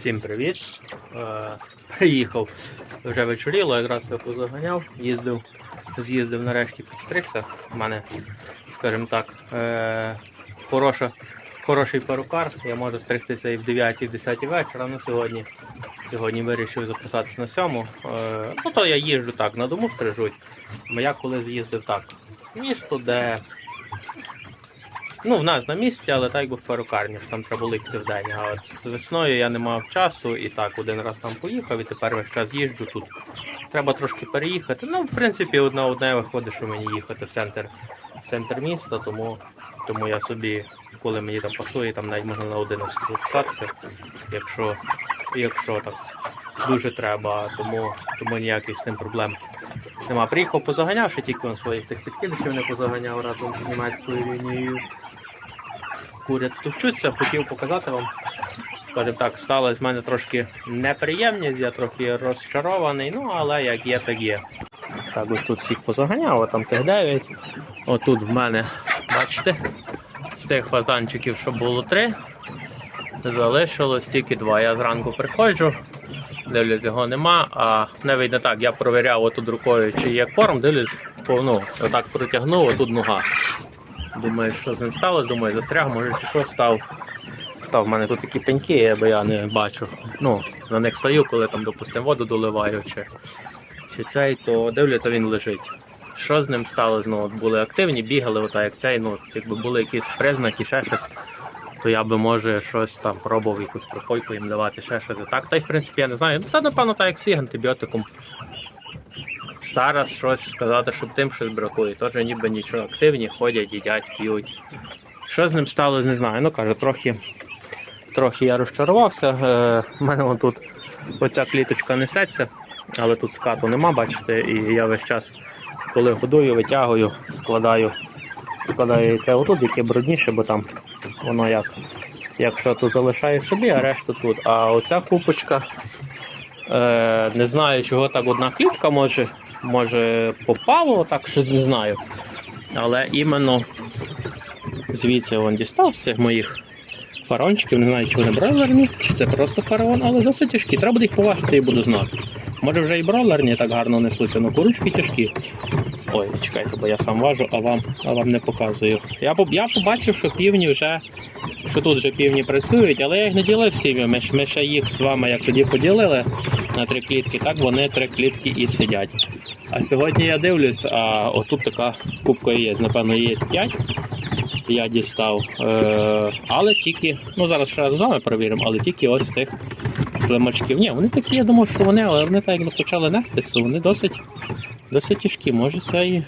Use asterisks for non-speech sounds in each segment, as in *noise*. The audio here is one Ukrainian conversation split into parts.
Всім привіт. Е, приїхав вже вечоріло, якраз я позаганяв, їздив, з'їздив нарешті підстригся. У мене, скажімо так, е, хороша, хороший перукар. Я можу стригтися і в 9 і в 10 вечора. Ну сьогодні, сьогодні вирішив записатися на сьому. Е, ну то я їжджу так, на дому стрижуть. Я колись їздив так. Місто, де Ну, в нас на місці, але так якби в перукарні, що там треба йти в день. А от з весною я не мав часу і так один раз там поїхав, і тепер весь час їжджу тут. Треба трошки переїхати. Ну, в принципі, одне одне виходить, що мені їхати в центр, в центр міста, тому, тому я собі, коли мені там пасує, там навіть можна на 11 записатися, якщо, якщо так дуже треба, тому, тому ніяких з тим проблем нема. Приїхав позаганяв, ще тільки он своїх тих підкидачів не позаганяв разом з німецькою лінією курять товчуться, хотів показати вам. Скажімо так, сталося в мене трошки неприємність, я трохи розчарований, ну але як є, так є. Так, ось тут всіх позаганяв, там тих 9. Отут в мене, бачите, з тих фазанчиків, що було 3, залишилось тільки 2. Я зранку приходжу, дивлюсь, його нема, а не так, я провіряв отут рукою, чи є корм, дивлюсь, по- ну, отак протягнув, отут нога. Думаю, що з ним сталося, думаю, застряг, може чи що став. Став в мене тут такі пеньки, бо я не бачу. Ну, на них стою, коли там, допустимо, воду доливаю чи, чи цей, то дивлюся, він лежить. Що з ним сталося? Ну, от були активні, бігали, ота, як цей, ну, якби були якісь признаки, ще щось, то я би може щось там пробував, якусь пропойку їм давати, ще щось. Так, та й в принципі я не знаю. Ну, це напевно так як всі антибіотиком. Зараз щось сказати, щоб тим щось бракує. Теж ніби нічого активні, ходять, їдять, п'ють. Що з ним сталося, не знаю. Ну каже, трохи, трохи я розчарувався. Е, У мене вон тут оця кліточка несеться, але тут скату нема, бачите, і я весь час, коли годую, витягую, складаю, складаю яйця отут, яке брудніше, бо там воно як. Якщо тут залишаю собі, а решту тут. А оця купочка, е, не знаю, чого так одна клітка може, може попало, так щось не знаю. Але іменно звідси він дістав з цих моїх фарончиків, не знаю, чи вони бройлерні, чи це просто фараон, але досить тяжкі. Треба буде їх поважити і буду знати. Може вже і бройлерні так гарно несуться, але курочки тяжкі. Ой, чекайте, бо я сам важу, а вам, а вам не показую. Я, я побачив, що півні вже, що тут вже півні працюють, але я їх не ділив всіми. Ми, ми ще їх з вами як тоді поділили на три клітки, так вони три клітки і сидять. А сьогодні я дивлюсь, а отут така кубка є, напевно, є 5. Я дістав. Е, але тільки, ну зараз ще раз з вами перевіримо, але тільки ось тих слимачків. Ні, вони такі, я думав, що вони, але вони так якби почали нестись, то вони досить, досить тяжкі. Може це і,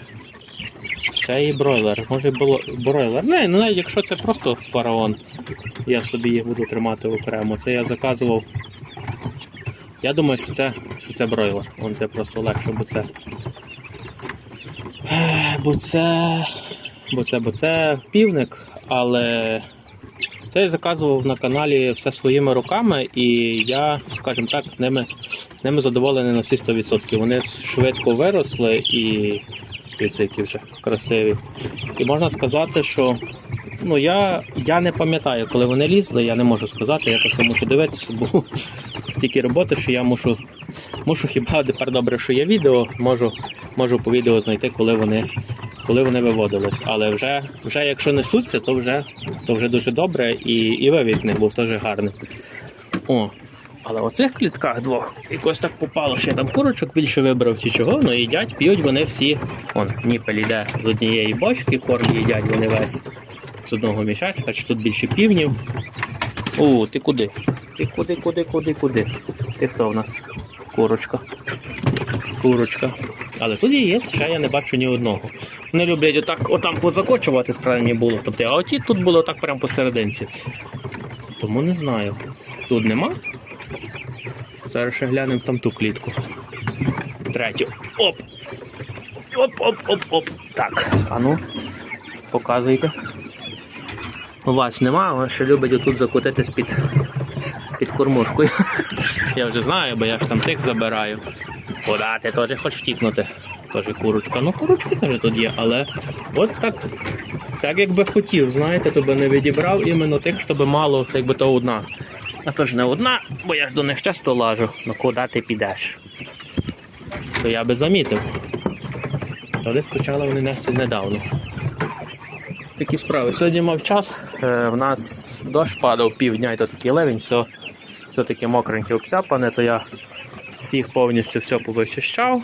це і бройлер, може було бройлер. Не, ну навіть якщо це просто фараон, я собі їх буду тримати окремо. Це я заказував. Я думаю, що це, що це бройлер. Вон це просто легше, бо це. Бо це. Бо це, бо це півник, але це я заказував на каналі все своїми руками, і я, скажімо так, ними, ними задоволений на всі 100%. Вони швидко виросли і які вже красиві. І можна сказати, що ну, я, я не пам'ятаю, коли вони лізли, я не можу сказати, я це мушу дивитися, бо *laughs* стільки роботи, що я мушу, мушу хіба тепер добре, що є відео, можу, можу по відео знайти, коли вони, коли вони виводились. Але вже, вже якщо несуться, то вже, то вже дуже добре і, і вивід них був теж гарний. О, але в оцих клітках двох якось так попало, що я там курочок більше вибрав чи чого, ну їдять, п'ють вони всі. Он, ніпель йде з однієї бочки, корм їдять вони весь з одного мішечка, чи тут більше півнів. О, ти куди? Ти куди, куди, куди, куди? Ти хто в нас? Курочка. Курочка. Але тут є, ще я не бачу ні одного. Вони люблять отак отам позакочувати справді було. Тобто, а оті тут було так прямо посерединці. Тому не знаю. Тут нема. Зараз ще глянемо там ту клітку. Третю. Оп! Оп-оп-оп-оп. Так, а ну, показуйте. У вас нема, а ще любить отут закотитись під, під кормушкою. *laughs* Я вже знаю, бо я ж там тих забираю. Куди ти теж хочеш втікнути? Теж курочка. Ну, курочки теж тут є, але от так, так якби хотів, знаєте, то би не відібрав іменно тих, щоб мало, якби то одна. А то ж не одна, бо я ж до них часто лажу. Ну куди ти підеш? То я би замітив. То десь почали вони нести недавно. Такі справи. Сьогодні мав час. Е, в нас дощ падав півдня, і то такий левень, все, все таке мокреньке обсяпане, то я всіх повністю все повичищав.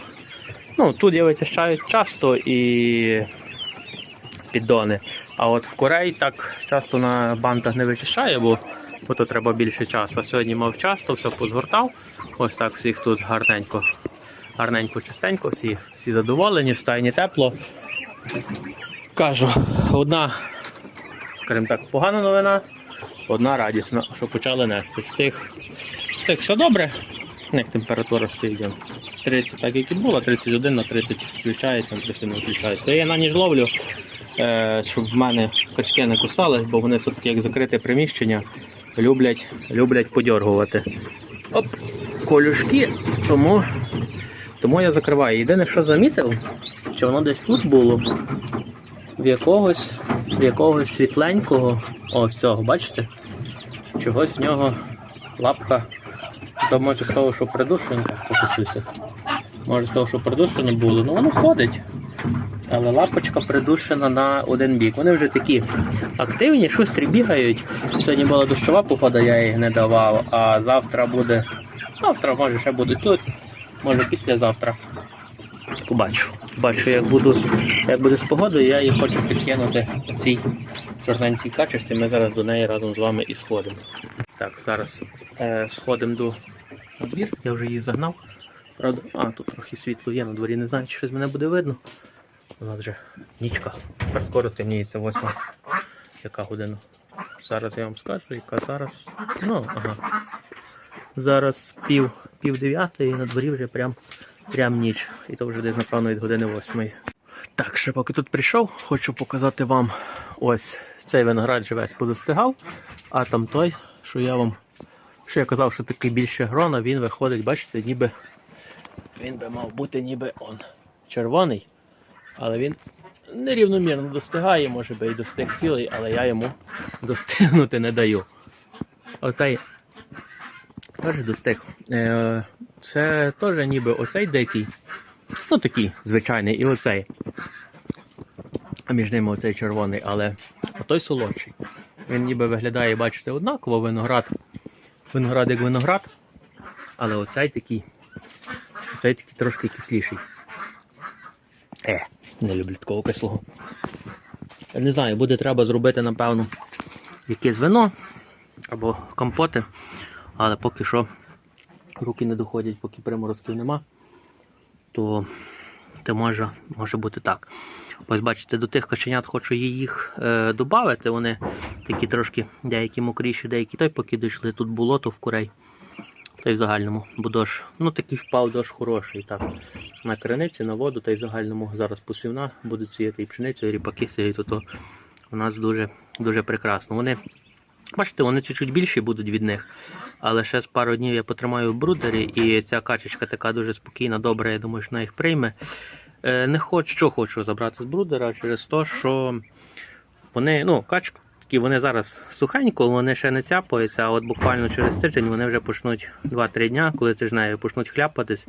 Ну, тут я вичищаю часто і піддони. А от в курей так часто на бантах не вичищаю, бо, бо то треба більше часу. А сьогодні мав час, то все позгортав. Ось так всіх тут гарненько. Гарненько, чистенько, всі, всі задоволені, в стайні тепло. Кажу, одна, скажімо так, погана новина, одна радісна, що почали нести. З тих, з тих все добре. Як температура стоїть? 30, так як і було, 31 на 30 включається, на 30 не включається. Я на ніж ловлю, е, щоб в мене качки не кусались, бо вони все-таки як закрите приміщення, люблять, люблять подьоргувати. Оп, колюшки, тому, тому я закриваю. Єдине, що замітив, що воно десь тут було. В якогось, в якогось світленького, ось цього, бачите? Чогось в нього лапка то може з того, що придушено, покусився. Може з того, що придушено було, ну воно ходить. Але лапочка придушена на один бік. Вони вже такі активні, шустрі бігають. Сьогодні була дощова погода, я їх не давав, а завтра буде. Завтра, може, ще будуть тут, може післязавтра. Побачу. Бачу, як буду, як буде з погодою, я їх хочу підкинути в цій чорненькій качості. Ми зараз до неї разом з вами і сходимо. Так, зараз е, сходимо до двір, я вже її загнав. Правда, а тут трохи світло є на дворі, не знаю, чи щось мене буде видно. У нас вже нічка. Тепер скоро темніється восьма. Яка година? Зараз я вам скажу, яка зараз. Ну, ага. Зараз пів, пів дев'ятої, і на дворі вже прям, прям ніч. І то вже десь, напевно, від години восьмої. Так, ще поки тут прийшов, хочу показати вам ось цей виноград вже весь подостигав, а там той, що я вам що я казав, що такий більше грона, він виходить, бачите, ніби він би мав бути ніби он червоний, але він нерівномірно достигає, може би і достиг цілий, але я йому достигнути не даю. Оцей теж достиг. Е, Це теж ніби оцей дикий, ну такий звичайний, і оцей. А між ними оцей червоний, але отой солодший. Він ніби виглядає, бачите, однаково виноград. Виноград як виноград, але оцей такий, оцей такий трошки кисліший. Е, не люблю такого кислого. Я не знаю, буде треба зробити, напевно, якесь вино або компоти, але поки що руки не доходять, поки приморозків нема, то, то може, може бути так. Ось бачите, до тих каченят хочу їх е, додати. Вони такі трошки деякі мокріші, деякі той, поки дійшли. Тут болото в курей. Та й в загальному, бо дощ, ну такий впав дощ хороший. так. На криниці, на воду, та й в загальному зараз посівна, будуть сіяти і пшеницю, і ріпаки сіють, то, то у нас дуже, дуже прекрасно. Вони, бачите, вони чуть-чуть більші будуть від них. Але ще з пару днів я потримаю в брудері, і ця качечка така дуже спокійна, добра, я думаю, що вона їх прийме. Е, Не хочу, що хочу забрати з брудера через те, що вони, ну, качки, вони зараз сухенько, вони ще не цяпаються, а от буквально через тиждень вони вже почнуть 2-3 дня, коли ти ж нею почнуть хляпатись.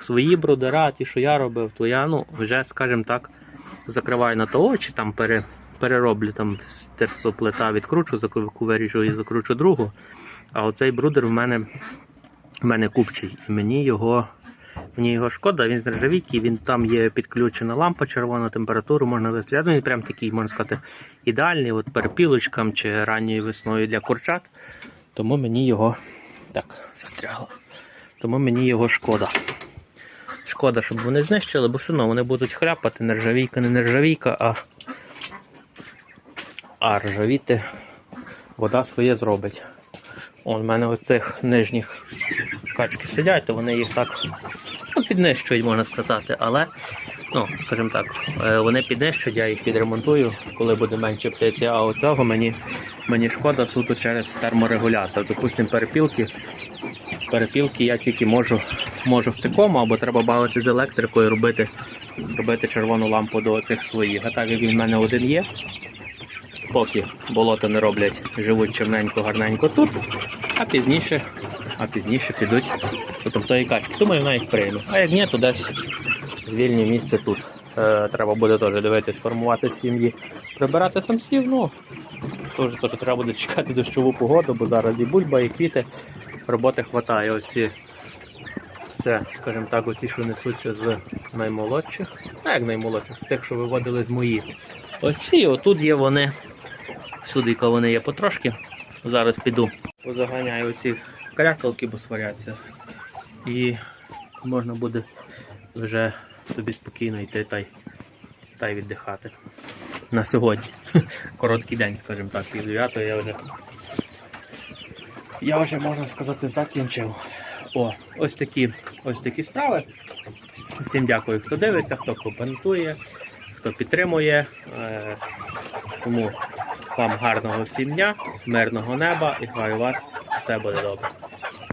Свої брудера, ті, що я робив, то я, ну, вже, скажімо так, закриваю на то очі, там пере, перероблю там з терсоплита, відкручу, виріжу і закручу другу. А оцей брудер в мене, в мене купчий. І мені його Мені його шкода, він з він там є підключена лампа червона, температуру можна вистріляти. Він прям такий, можна сказати, ідеальний от перепілочкам чи ранньою весною для курчат. Тому мені його так, застрягло. Тому мені його шкода. Шкода, щоб вони знищили, бо все одно вони будуть хляпати, нержавійка, не нержавійка, а, а ржавіти вода своє зробить. В мене оцих нижніх качки сидять, то вони їх так ну, піднищують, можна сказати. Але, ну, скажімо так, е, вони піднищують, я їх відремонтую, коли буде менше птиці. А оцього мені, мені шкода суто через терморегулятор. Допустимо, перепілки. Перепілки я тільки можу, можу втиком, або треба бавити з електрикою, робити, робити червону лампу до цих своїх. А так як він в мене один є, поки болото не роблять, живуть чимненько, гарненько тут, а пізніше, а пізніше підуть до тої качки. Думаю, вона їх прийме. А як ні, то десь звільні місце тут. Е, треба буде теж дивитись, формувати сім'ї, прибирати самців. Ну, теж, теж треба буде чекати дощову погоду, бо зараз і бульба, і квіти. Роботи хватає. Оці, це, скажімо так, оці, що несуться з наймолодших. Так, наймолодших, з тих, що виводили з моїх. Оці, отут є вони. Сюди вони є потрошки. Зараз піду. Позаганяю оці крякалки, бо сваряться. І можна буде вже собі спокійно йти та й, та й віддихати. На сьогодні. *laughs* Короткий день, скажімо так, пів дев'ятої я вже. Я вже можна сказати закінчив. О, ось такі, ось такі справи. Всім дякую, хто дивиться, хто коментує, хто підтримує. Е, Тому вам гарного всім дня, мирного неба і хай у вас все буде добре.